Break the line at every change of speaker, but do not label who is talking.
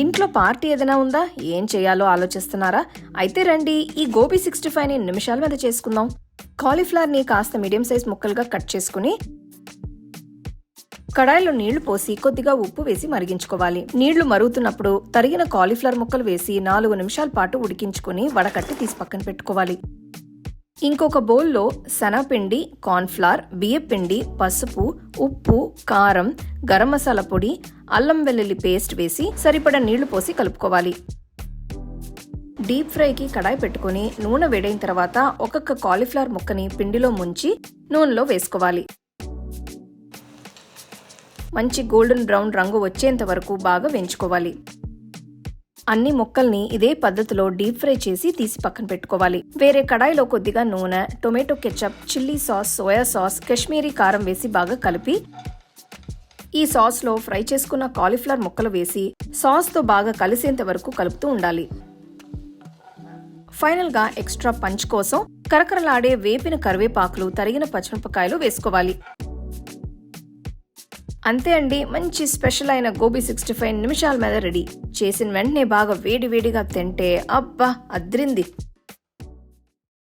ఇంట్లో పార్టీ ఏదైనా ఉందా? ఏం చేయాలో ఆలోచిస్తున్నారా? అయితే రండి ఈ గోబీ సిక్స్టీ ఫైవ్ని నిమిషాల మీద చేసుకుందాం. కాలీఫ్లవర్ని కాస్త మీడియం సైజ్ ముక్కలుగా కట్ చేసుకుని కడాయిలో నీళ్ళు పోసి కొద్దిగా ఉప్పు వేసి మరిగించుకోవాలి. నీళ్ళు మరుగుతున్నప్పుడు తరిగిన కాలీఫ్లవర్ ముక్కలు వేసి నాలుగు నిమిషాల పాటు ఉడికించుకుని వడకట్టి తీసి పక్కన పెట్టుకోవాలి. ఇంకొక బౌల్లో శనగపిండి కార్న్ఫ్లవర్ బియ్యపిండి పసుపు ఉప్పు కారం గరం మసాలా పొడి అల్లం వెల్లుల్లి పేస్ట్ వేసి సరిపడా నీళ్ళు పోసి కలుపుకోవాలి. డీప్ ఫ్రైకి కడాయి పెట్టుకుని నూనె వేడైన తర్వాత ఒక్కొక్క కాలీఫ్లవర్ ముక్కని పిండిలో ముంచి నూనెలో వేసుకోవాలి. మంచి గోల్డెన్ బ్రౌన్ రంగు వచ్చేంత వరకు బాగా వేయించుకోవాలి. అన్ని ముక్కల్ని ఇదే పద్ధతిలో డీప్ ఫ్రై చేసి తీసి పక్కన పెట్టుకోవాలి. వేరే కడాయిలో కొద్దిగా నూనె tomato ketchup chilli sauce soya sauce Kashmiri కారం వేసి బాగా కలిపి ఈ సాస్లో ఫ్రై చేసుకున్న కాలీఫ్లవర్ ముక్కలు వేసి సాస్తో బాగా కలిసేంత వరకు కలుపుతూ ఉండాలి. ఫైనల్గా ఎక్స్ట్రా పంచ్ కోసం కరకరలాడే వేపిన కరివేపాకులు తరిగిన పచ్చిమిరపకాయలు వేసుకోవాలి. అంతే అండి మంచి స్పెషల్ అయిన గోబీ సిక్స్టీ ఫైవ్ నిమిషాల మీద రెడీ. చేసిన వెంటనే బాగా వేడి వేడిగా తింటే అబ్బా అద్రింది.